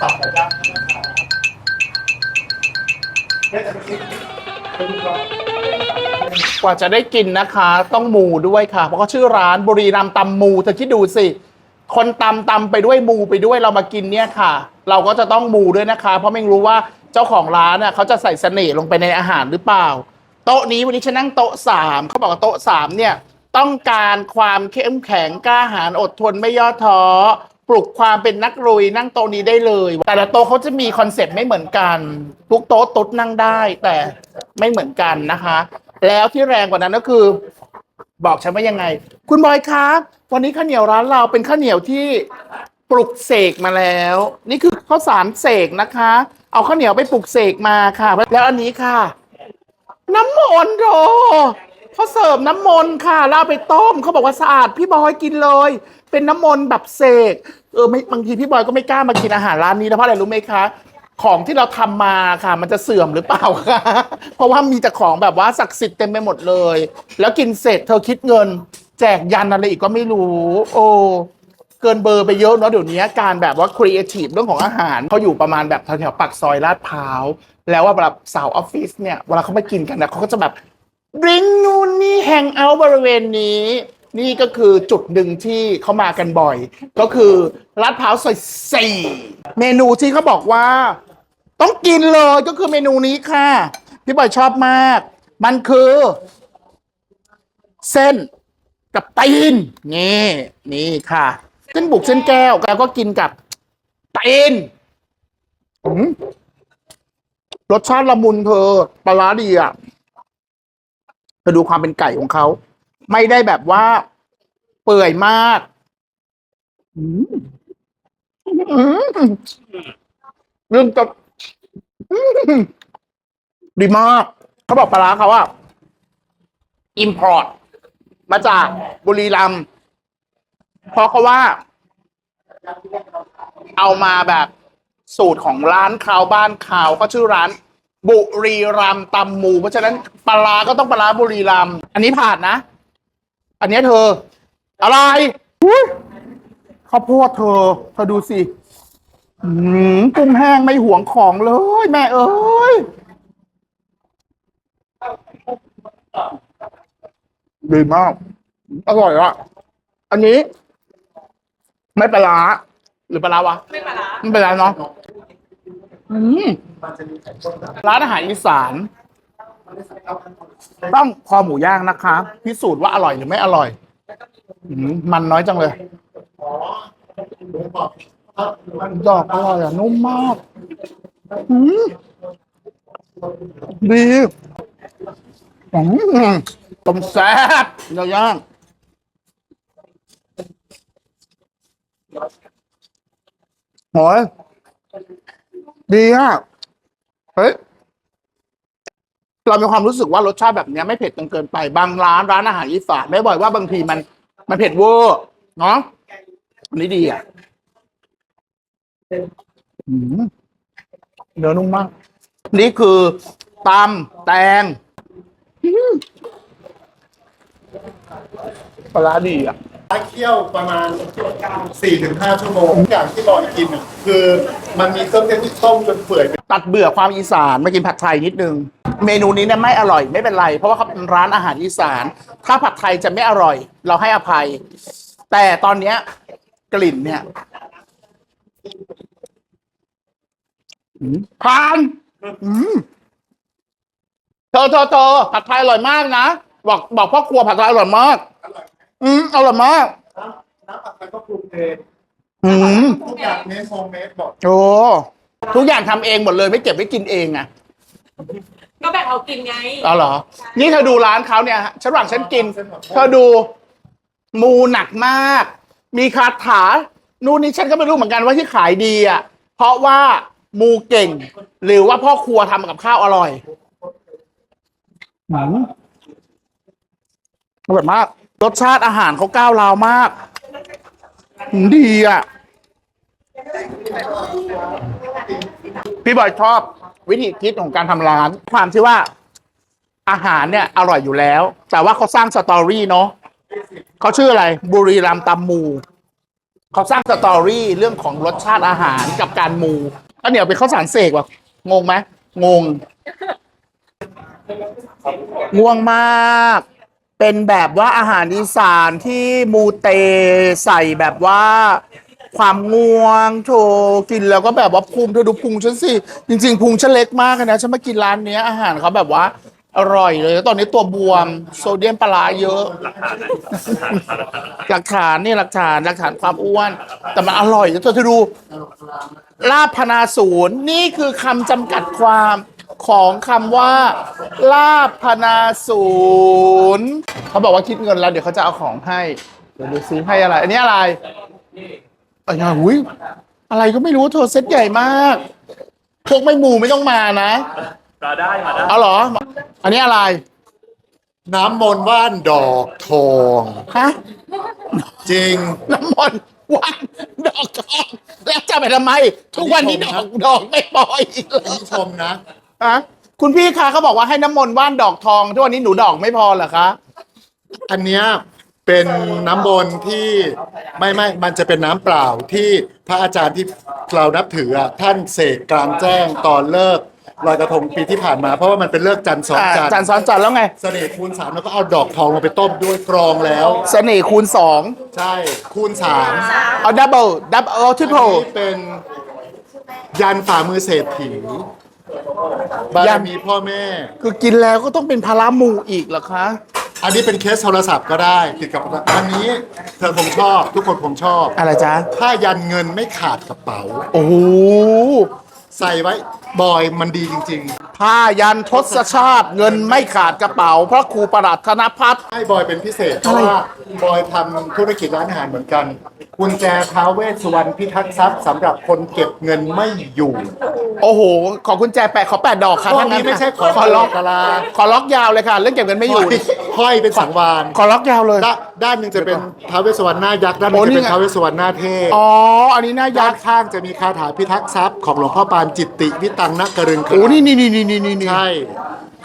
ตับไก่ย่างนะครับกว่าจะได้กินนะคะ ต้องมูด้วยค่ะ เพราะเขาชื่อร้านบุรีรัมย์ตำมูเธอคิดดูสิ คนตำตำไปด้วยมูไปด้วยเรามากินเนี่ยค่ะ เราก็จะต้องมูด้วยนะคะ เพราะไม่รู้ว่าเจ้าของร้านน่ะเขาจะใส่เสน่ห์ลงไปในอาหารหรือเปล่า โต๊ะนี้วันนี้ฉันนั่งโต๊ะสามเขาบอกว่าโต๊ะสามเนี่ยต้องการความเข้มแข็งกล้าหาญอดทนไม่ย่อท้อ ปลุกความเป็นนักรุยนั่งโต๊ะนี้ได้เลย แต่ละโต๊ะเขาจะมีคอนเซ็ปต์ไม่เหมือนกัน ทุกโต๊ะตุ๊ดนั่งได้ แต่ไม่เหมือนกันนะคะ แล้วที่แรงกว่านั้นก็คือ บอกฉันว่ายังไง คุณบอยครับ วันนี้ข้าวเหนียวร้านเราเป็นข้าวเหนียวที่ปลุกเสกมาแล้ว นี่คือข้าวสารเสกนะคะ เอาข้าวเหนียวไปปลุกเสกมาค่ะ แล้วอันนี้ค่ะ น้ำมนต์โดเขาเสิร์ฟน้ำมนต์ค่ะแล้วเอาไปต้มเขาบอกว่าสะอาดพี่บอยกินเลย เป็นน้ำมนต์แบบเสกเออไม่บางทีพี่บอยก็ไม่กล้ามากินอาหารร้านนี้นะเพราะอะไรรู้ไหมคะ ของที่เราทำมาค่ะ มันจะเสื่อมหรือเปล่าคะเพราะว่ามีแต่ของแบบว่าศักดิ์สิทธิ์เต็มไปหมดเลย แล้วกินเสร็จเธอคิดเงิน แจกยันอะไรอีกก็ไม่รู้ โอ้เกินเบอร์ไปเยอะเนาะเดี๋ยวนี้การแบบว่าครีเอทีฟเรื่องของอาหารเขาอยู่ประมาณแบบแถวๆปากซอยลาดพร้าว แล้วว่าแบบสาวออฟฟิศเนี่ยเวลาเขามากินกันนะเขาก็จะแบบดริงนู่นนี่แฮงเอาท์บริเวณนี้ นี่ก็คือจุดหนึ่งที่เขามากันบ่อย ก็คือลาดพร้าวซอยสี่เมนูที่เขาบอกว่า ต้องกินเลยก็คือเมนูนี้ค่ะ พี่บอยชอบมาก มันคือ เส้นกับตีนนี่นี่ค่ะ เส้นบุกเส้นแก้วแล้วก็กินกับตีนรสชาติละมุนเธอปลาร้าดีอะเธอดูความเป็นไก่ของเขา ไม่ได้แบบว่า เปื่อยมากอืมอืมเรื่องกับอืมดีมาก เขาบอกปลาร้าเขาอะอิมพอร์ตมาจากบุรีรัมย์เพราะเขาว่า เอามาแบบสูตรของร้านเขาวบ้านเขาก็ชื่อร้าน บุรีรัมย์ตำหมู เพราะฉะนั้นปลาก็ต้องปลาร้าบุรีรัมย์อันนี้ผ่านนะ อันเนี้ยเธอ อะไรอุ๊ยข้าวโพดเธอ เธอดูสิอืมกุ้งแห้งไม่หวงของเลย แม่เอ้ยดีมาก อร่อยอะอันนี้ ไม่ปลาร้าหรือปลาร้าวะ ไม่ปลาร้าไม่เป็นไรเนาะอืมมันจะมีไก่ต้มกับร้านอาหารอีสาน ต้องคอหมูย่างนะคะ พิสูจน์ว่าอร่อยหรือไม่อร่อยอืมมันน้อยจังเลยอ๋อกอบครับมันดอกอร่อยอะนุ่มมากอืมดีอืมต้มแซ่บเนื้อย่างโหยดีอะเฮ้ย เรามีความรู้สึกว่ารสชาติแบบเนี้ยไม่เผ็ดจนเกินไปบางร้านร้านอาหารอีสานไม่บ่อยว่าบางทีมัน มันเผ็ดเวอร์เนาะอันนี้ดีอะอืมเนื้อนุ่มมาก นี่คือตำแตงอืมปลาร้าดีอะเคี่ยวประมาณ4ถึง5ชั่วโมงทุกอย่างที่บอยกินอะคือมันมีเครื่องเทศที่ต้มจนเปื่อย ตัดเบื่อความอีสานมากินผัดไทยนิดนึง เมนูนี้เนี่ยไม่อร่อยไม่เป็นไร เพราะว่าเขาเป็นร้านอาหารอีสาน ถ้าผัดไทยจะไม่อร่อย เราให้อภัย แต่ตอนเนี้ยกลิ่นเนี่ยอืมผ่านอืมเธอเธอเธอผัดไทยอร่อยมากนะบอกบอกพ่อครัวผัดไทยอร่อยมากอร่อยอืมอร่อยมาก น้ำน้ำผัดไทยก็ปรุงเองอืมทุกอย่างเมสโฮมเมดหมดโอ้ทุกอย่างทำเองหมดเลยไม่เก็บไว้กินเองอะ ก็แบ่งเอากินไง อ๋อเหรอ นี่เธอดูร้านเขาเนี่ยฮะฉันหวังฉันกิน เธอดูมูหนักมาก มีคาถา นู่นนี่ฉันก็ไม่รู้เหมือนกันว่าที่ขายดีอะ เพราะว่ามูเก่ง หรือว่าพ่อครัวทำกับข้าวอร่อยอืมอร่อยมาก รสชาติอาหารเขาก้าวราวมากอืมดีอะ พี่บอยชอบ วิธีคิดของการทำร้าน ความที่ว่าอาหารเนี่ยอร่อยอยู่แล้ว แต่ว่าเขาสร้างสตอรี่เนาะเขาชื่ออะไร บุรีรัมย์ตำมู เขาสร้างสตอรี่เรื่องของรสชาติอาหารกับการมูข้วเหนียวเป็นข้าวสารเสกว่ะงงไหมงง ง่วงมาก เป็นแบบว่าอาหารอีสานที่มูเตใส่แบบว่า ความง่วงโถกินแล้วก็แบบว่าพุงเธอดูพุงฉันสิ จริง ๆพุงฉันเล็กมากเลยนะ ฉันมากินร้านเนี้ยอาหารเขาแบบว่าอร่อยเลย ตอนนี้ตัวบวม โซเดียมปลาร้าเยอะ หลักฐานนี่หลักฐานหลักฐานความอ้วน แต่มันอร่อยเธอจะดู ลาบพนาศูนย์นี่คือคำจำกัดความของคำว่า ลาบพนาศูนย์เขาบอกว่าคิดเงินแล้ว เดี๋ยวเขาจะเอาของให้ เดี๋ยวดูซิให้อะไร อันนี้อะไร อะไรหุยอะไรก็ไม่รู้เธอเซ็ตใหญ่มาก พวกไม่หมูไม่ต้องมานะ มาได้มาได้เอาเหรอ อันนี้อะไร น้ำมนต์ว่านดอกทอง ฮะ จริง น้ำมนต์วันดอกทอง แล้วจะไปทำไม ทุกวันนี้ดอกดอกไม่ปล่อยอีกเลยผู้ชมนะ ฮะ คุณพี่คะเขาบอกว่าให้น้ำมนต์ว่านดอกทอง ทุกวันนี้หนูดอกไม่พอเหรอคะ อันเนี้ย เป็นน้ำมนต์ที่ไม่ไม่มันจะเป็นน้ำเปล่าที่พระอาจารย์ที่เรานับถืออะท่านเสกกลางแจ้งตอนเลิกลอยกระทงปีที่ผ่านมาเพราะว่ามันเป็นเลิกจันทร์สองอ่าจันทจันทร์ร์ซ้อนจันทร์แล้วไง เสน่ห์คูณสามแล้วก็เอาดอกทองมาไปต้มด้วยกรองแล้ว เสน่ห์คูณสองใช่คูณสามเอาดับเบิลดับเบิลทริปอันเปิล นี้เป็นยันฝ่ามือเศรษฐีบารมีพ่อแม่ คือกินแล้วก็ต้องเป็นพารามูอีกเหรอคะ อันนี้เป็นเคสโทรศัพท์ก็ได้ติดกับอันนี้เธอคงชอบ ทุกคนคงชอบอะไรจ๊ะถ้ายันเงินไม่ขาดกระเป๋า โอ้โหใส่ไว้บอยมันดีจริงผ้ายันทศชาติเงินไม่ขาดกระเป๋า พระครูประหลัดธนพัฒน์ ๆ ให้บอยเป็นพิเศษ เพราะว่าบอยทำธุรกิจร้านอาหารเหมือนกันกุญแจท้าวเวสสุวรรณพิทักษ์ทรัพย์สำหรับคนเก็บเงินไม่อยู่ โอ้โห ขอคุณแจแปะขอแปดดอกค่ะพวกท่านนี้นั้นไม่ใช่ของขอล็อกกะลาขอล็อกยาวเลยค่ะ เรื่องเก็บเงินไม่อยู่ ห้อยเป็นสังวานขอล็อกยาวเลย ด้านด้านหนึ่งจะเป็นท้าวเวสสุวรรณหน้ายักษ์ด้านหนึงโอ้จะนี่เป็นไง ท้าวเวสสุวรรณหน้าเทพอ๋อ อันนี้น่ายัด้านกษ์ข้างจะมีคาถาพิทักษ์ทรัพย์ของหลวงพ่อปานจิตติวิตังนกรึงคโอ้นี่นี่นี่นี่นี่นี่ใช่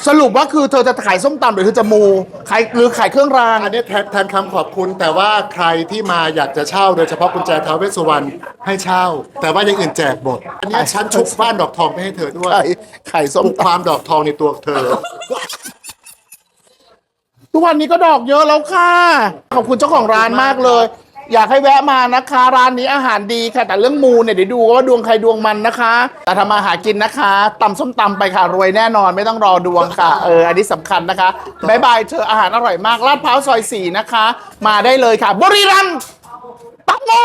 สรุปว่าคือเธอจะขายส้มตำหรือเธอจะมูขายหรือขายเครื่องราง อันนี้แทนแทนคำขอบคุณ แต่ว่าใครที่มาอยากจะเช่าโดยเฉพาะกุญแจท้าวเวสสุวรรณให้เช่า แต่ว่าอย่างอื่นแจกหมดอันนี้ฉันชุบบ้านดอกทองไปให้เธอด้วยขายขายปส้มลุกตความดอกทองในตัวเธอำทุกวันนี้ก็ดอกเยอะแล้วค่ะ ขอบคุณเจ้าของร้านมากเลย อยากให้แวะมานะคะ ร้านนี้อาหารดีค่ะ แต่เรื่องมูเนี่ยเดี๋ยวดูว่าดวงใครดวงมันนะคะ แต่ทำมาหากินนะคะตำส้มตำไปค่ะรวยแน่นอนไม่ต้องรอดวงค่ะเอออันนี้สำคัญนะคะบายบายเธออาหารอร่อยมากลาดพร้าวซอยสี่นะคะ มาได้เลยค่ะ บุรีรัมย์ปักหมู